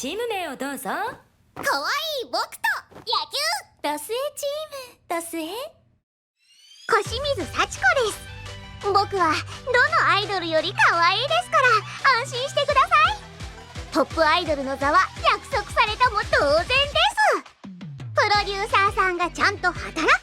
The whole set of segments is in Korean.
チーム名をどうぞ。可愛い僕と野球。ドスエチーム。ドスエ？小清水幸子です。僕はどのアイドルより可愛いですから安心してください。トップアイドルの座は約束されたも同然です。プロデューサーさんがちゃんと働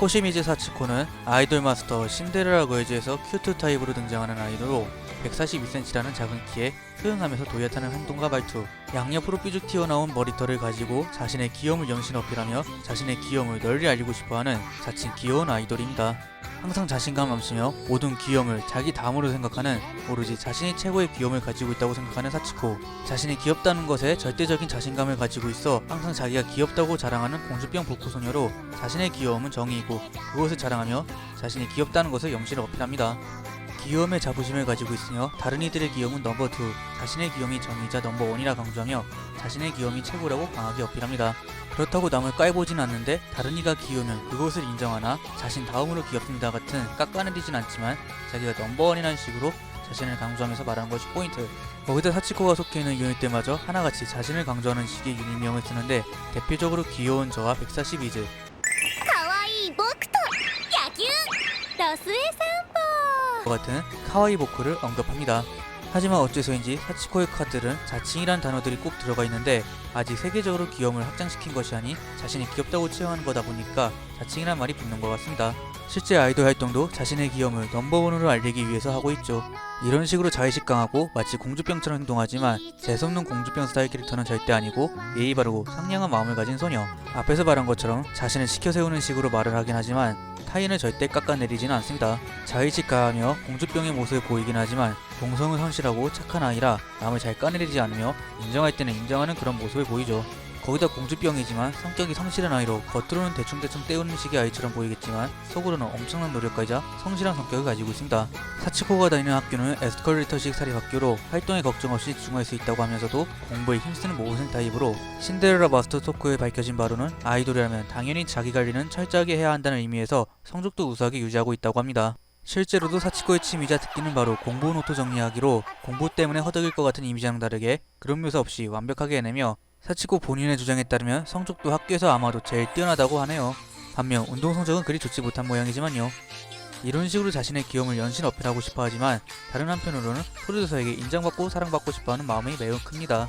코시미즈 사치코는 아이돌 마스터 신데렐라 거에즈에서 큐트 타입으로 등장하는 아이돌로 142cm라는 작은 키에 흐응하면서 도약하는 행동과 말투, 양옆으로 삐죽 튀어나온 머리털을 가지고 자신의 귀여움을 연신 어필하며 자신의 귀여움을 널리 알리고 싶어하는 자칭 귀여운 아이돌입니다. 항상 자신감 넘치며 모든 귀여움을 자기 다음으로 생각하는 오로지 자신이 최고의 귀여움을 가지고 있다고 생각하는 사치코 자신이 귀엽다는 것에 절대적인 자신감을 가지고 있어 항상 자기가 귀엽다고 자랑하는 공주병 복구 소녀로 자신의 귀여움은 정의이고 그것을 자랑하며 자신이 귀엽다는 것을 염시를 어필합니다. 귀여움의 자부심을 가지고 있으며 다른 이들의 귀여움은 넘버 2, 자신의 귀여움이 정의자 넘버 1이라 강조하며 자신의 귀여움이 최고라고 강하게 어필합니다. 그렇다고 남을 깔보진 않는데 다른 이가 귀여우면 그것을 인정하나 자신 다음으로 귀엽습니다 같은 깎아내리진 않지만 자기가 넘버 1이라는 식으로 자신을 강조하면서 말하는 것이 포인트. 거기다 사치코가 속해 있는 유닛들마저 하나같이 자신을 강조하는 식의 유닛명을 쓰는데 대표적으로 귀여운 저와 142즈, 가와이 모크토, 야규, 러스의 사 歩 같은 카와이 보크를 언급합니다. 하지만 어째서인지 사치코의 카드는 자칭이란 단어들이 꼭 들어가 있는데 아직 세계적으로 귀여움을 확장시킨 것이 아닌 자신이 귀엽다고 체험하는 거다 보니까 자칭이란 말이 붙는 것 같습니다. 실제 아이돌 활동도 자신의 귀여움을 넘버원으로 알리기 위해서 하고 있죠. 이런 식으로 자의식 강하고 마치 공주병처럼 행동하지만 재수없는 공주병 스타일 캐릭터는 절대 아니고 예의 바르고 상냥한 마음을 가진 소녀. 앞에서 말한 것처럼 자신을 시켜 세우는 식으로 말을 하긴 하지만 타인을 절대 깎아내리지는 않습니다. 자의식 가하며 공주병의 모습을 보이긴 하지만 동성은 성실하고 착한 아이라 남을 잘 까내리지 않으며 인정할 때는 인정하는 그런 모습을 보이죠. 거기다 공주병이지만 성격이 성실한 아이로 겉으로는 대충대충 때우는 식의 아이처럼 보이겠지만 속으로는 엄청난 노력가이자 성실한 성격을 가지고 있습니다. 사치코가 다니는 학교는 에스컬레이터식 사립학교로 활동에 걱정 없이 집중할 수 있다고 하면서도 공부에 힘쓰는 모범생 타입으로 신데렐라 마스터 토크에 밝혀진 바로는 아이돌이라면 당연히 자기 관리는 철저하게 해야 한다는 의미에서 성적도 우수하게 유지하고 있다고 합니다. 실제로도 사치코의 취미자 특기는 바로 공부 노트 정리하기로 공부 때문에 허덕일 것 같은 이미지랑 다르게 그런 묘사 없이 완벽하게 해내며 사치코 본인의 주장에 따르면 성적도 학교에서 아마도 제일 뛰어나다고 하네요. 반면 운동 성적은 그리 좋지 못한 모양이지만요. 이런 식으로 자신의 귀여움을 연신 어필하고 싶어 하지만 다른 한편으로는 프로듀서에게 인정받고 사랑받고 싶어 하는 마음이 매우 큽니다.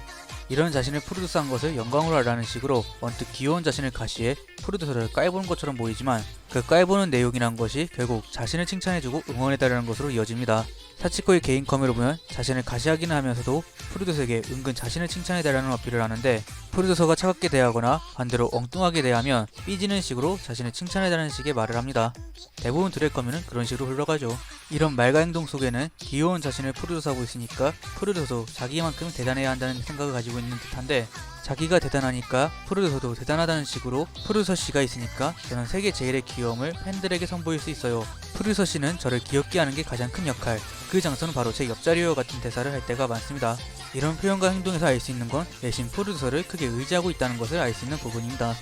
이런 자신을 프로듀서한 것을 영광으로 하라는 식으로 언뜻 귀여운 자신을 가시해 프로듀서를 깔보는 것처럼 보이지만 그 깔보는 내용이란 것이 결국 자신을 칭찬해주고 응원해달라는 것으로 이어집니다. 사치코의 개인 컴으로 보면 자신을 가시하기는 하면서도 프로듀서에게 은근 자신을 칭찬해달라는 어필을 하는데 프로듀서가 차갑게 대하거나 반대로 엉뚱하게 대하면 삐지는 식으로 자신을 칭찬해달라는 식의 말을 합니다. 대부분 드랙 커뮤는 그런 식으로 흘러가죠. 이런 말과 행동 속에는 귀여운 자신을 프로듀서하고 있으니까 프로듀서도 자기만큼 대단해야 한다는 생각을 가지고 있는 듯한데 자기가 대단하니까 프로듀서도 대단하다는 식으로 프로듀서 씨가 있으니까 저는 세계 제일의 귀여움을 팬들에게 선보일 수 있어요. 프로듀서 씨는 저를 귀엽게 하는 게 가장 큰 역할. 그 장소는 바로 제 옆자리요 같은 대사를 할 때가 많습니다. 이런 표현과 행동에서 알 수 있는 건 내신 프로듀서를 크게 의지하고 있다는 것을 알 수 있는 부분입니다.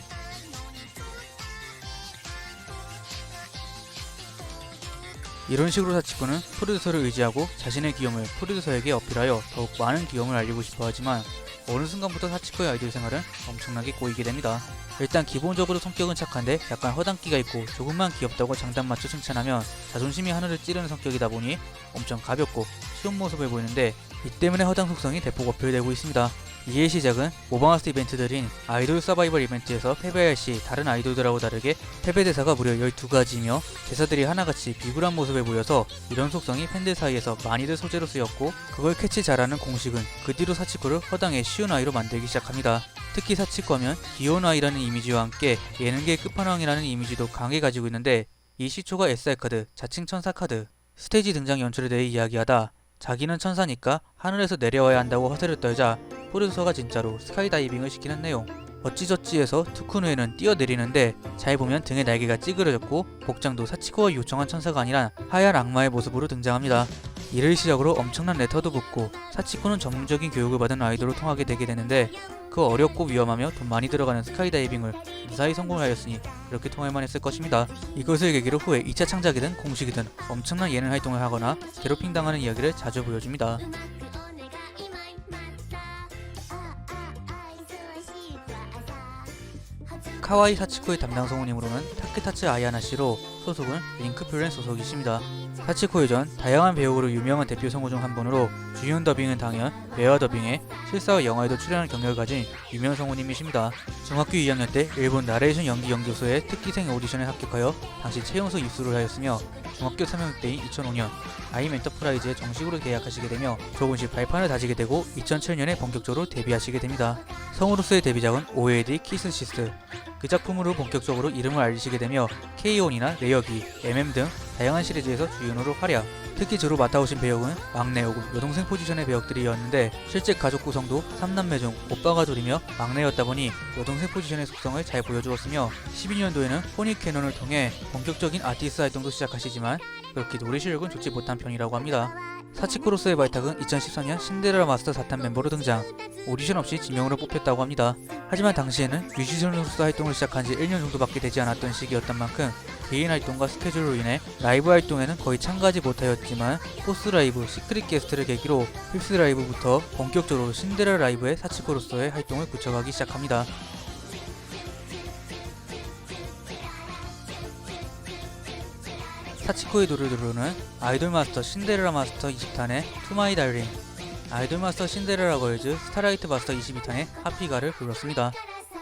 이런 식으로 사치코는 프로듀서를 의지하고 자신의 귀여움을 프로듀서에게 어필하여 더욱 많은 귀여움을 알리고 싶어 하지만 어느 순간부터 사치코의 아이돌 생활은 엄청나게 꼬이게 됩니다. 일단 기본적으로 성격은 착한데 약간 허당기가 있고 조금만 귀엽다고 장단 맞춰 칭찬하면 자존심이 하늘을 찌르는 성격이다 보니 엄청 가볍고 쉬운 모습을 보이는데 이 때문에 허당 속성이 대폭 어필되고 있습니다. 이의 시작은 모방하스 이벤트들인 아이돌 서바이벌 이벤트에서 패배할 시 다른 아이돌들하고 다르게 패배 대사가 무려 12가지이며 대사들이 하나같이 비굴한 모습을 보여서 이런 속성이 팬들 사이에서 많이들 소재로 쓰였고 그걸 캐치 잘하는 공식은 그 뒤로 사치코를 허당의 쉬운 아이로 만들기 시작합니다. 특히 사치코 하면 귀여운 아이라는 이미지와 함께 예능계의 끝판왕이라는 이미지도 강하게 가지고 있는데 이 시초가 SR 카드, 자칭 천사 카드, 스테이지 등장 연출에 대해 이야기하다 자기는 천사니까 하늘에서 내려와야 한다고 허세를 떨자 프로듀서가 진짜로 스카이다이빙을 시키는 내용. 어찌저찌해서 투쿠누에는 뛰어내리는데 잘 보면 등에 날개가 찌그러졌고 복장도 사치코가 요청한 천사가 아니라 하얀 악마의 모습으로 등장합니다. 이를 시작으로 엄청난 레터도 붙고 사치코는 전문적인 교육을 받은 아이돌로 통하게 되게 되는데 그 어렵고 위험하며 돈 많이 들어가는 스카이다이빙을 무사히 성공하였으니 그렇게 통할만 했을 것입니다. 이것을 계기로 후에 2차 창작이든 공식이든 엄청난 예능 활동을 하거나 괴롭힘 당하는 이야기를 자주 보여줍니다. 카와이 사치코의 담당 성우님으로는 타케타츠 아야나 씨로 소속은 링크플랜 소속이십니다. 사치코의 전 다양한 배우로 유명한 대표 성우 중 한 분으로 주연 더빙은 당연, 외화 더빙에 실사와 영화에도 출연한 경력을 가진 유명 성우님이십니다. 중학교 2학년 때 일본 나레이션 연기 연구소의 특기생 오디션에 합격하여 당시 채용서 입수를 하였으며 중학교 3학년 때인 2005년 아임 엔터프라이즈에 정식으로 계약하시게 되며 조금씩 발판을 다지게 되고 2007년에 본격적으로 데뷔하시게 됩니다. 성우로서의 데뷔작은 OAD 키스 시스 그 작품으로 본격적으로 이름을 알리시게 되며 K-ON이나 레 어기, MM 등 다양한 시리즈에서 주연으로 활약 특히 주로 맡아오신 배역은 막내 혹은 여동생 포지션의 배역들이었는데 실제 가족 구성도 3남매 중 오빠가 둘이며 막내였다 보니 여동생 포지션의 속성을 잘 보여주었으며 12년도에는 포니 캐논을 통해 본격적인 아티스트 활동도 시작하시지만 그렇게 노래 실력은 좋지 못한 편이라고 합니다. 사치코로스의 발탁은 2014년 신데렐라 마스터 4탄 멤버로 등장 오디션 없이 지명으로 뽑혔다고 합니다. 하지만 당시에는 뮤지션으로서 활동을 시작한 지 1년 정도밖에 되지 않았던 시기였던 만큼 개인 활동과 스케줄로 인해 라이브 활동에는 거의 참가하지 못하였지만 포스 라이브, 시크릿 게스트를 계기로 휩스 라이브부터 본격적으로 신데렐라 라이브의 사치코로서의 활동을 구축하기 시작합니다. 사치코의 노래로는 아이돌 마스터 신데렐라 마스터 20탄의 투마이 달링, 아이돌 마스터 신데렐라 걸즈 스타라이트 마스터 22탄의 하피가를 불렀습니다.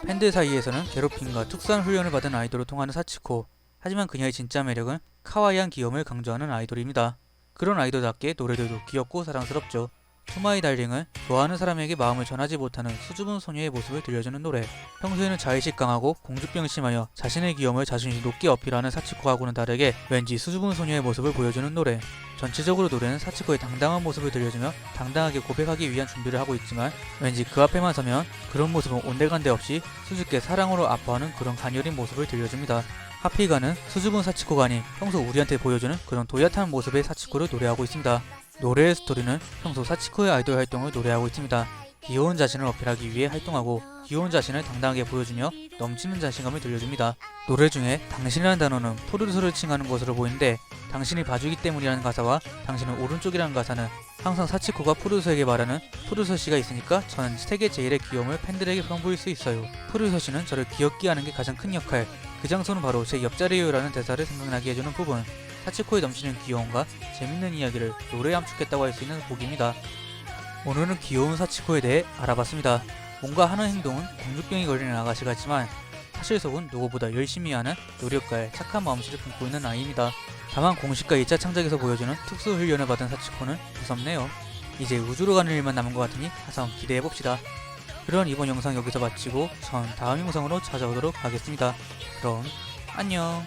팬들 사이에서는 괴롭힘과 특수한 훈련을 받은 아이돌을 통하는 사치코. 하지만 그녀의 진짜 매력은 카와이한 귀여움을 강조하는 아이돌입니다. 그런 아이돌답게 노래들도 귀엽고 사랑스럽죠. 투마이 달링은 좋아하는 사람에게 마음을 전하지 못하는 수줍은 소녀의 모습을 들려주는 노래. 평소에는 자의식 강하고 공주병이 심하여 자신의 귀여움을 자신이 높게 어필하는 사치코하고는 다르게 왠지 수줍은 소녀의 모습을 보여주는 노래. 전체적으로 노래는 사치코의 당당한 모습을 들려주며 당당하게 고백하기 위한 준비를 하고 있지만 왠지 그 앞에만 서면 그런 모습은 온데간데 없이 수줍게 사랑으로 아파하는 그런 가녀린 모습을 들려줍니다. 하피가는 수줍은 사치코가 아닌 평소 우리한테 보여주는 그런 도약한 모습의 사치코를 노래하고 있습니다. 노래의 스토리는 평소 사치코의 아이돌 활동을 노래하고 있습니다. 귀여운 자신을 어필하기 위해 활동하고 귀여운 자신을 당당하게 보여주며 넘치는 자신감을 들려줍니다. 노래 중에 당신이라는 단어는 푸르르스를 칭하는 것으로 보이는데 당신이 봐주기 때문이라는 가사와 당신은 오른쪽이라는 가사는 항상 사치코가 푸르르스에게 말하는 푸르르스 씨가 있으니까 저는 세계 제일의 귀여움을 팬들에게 선보일 수 있어요. 푸르르스 씨는 저를 귀엽게 하는 게 가장 큰 역할. 그 장소는 바로 제 옆자리요라는 대사를 생각나게 해주는 부분. 사치코의 넘치는 귀여움과 재밌는 이야기를 노래에 함축했다고 할 수 있는 곡입니다. 오늘은 귀여운 사치코에 대해 알아봤습니다. 뭔가 하는 행동은 공주병이 걸리는 아가씨 같지만 사실 속은 누구보다 열심히 하는 노력가의 착한 마음씨를 품고 있는 아이입니다. 다만 공식과 2차 창작에서 보여주는 특수 훈련을 받은 사치코는 무섭네요. 이제 우주로 가는 일만 남은 것 같으니 가서 기대해봅시다. 그럼 이번 영상 여기서 마치고 전 다음 영상으로 찾아오도록 하겠습니다. 그럼 안녕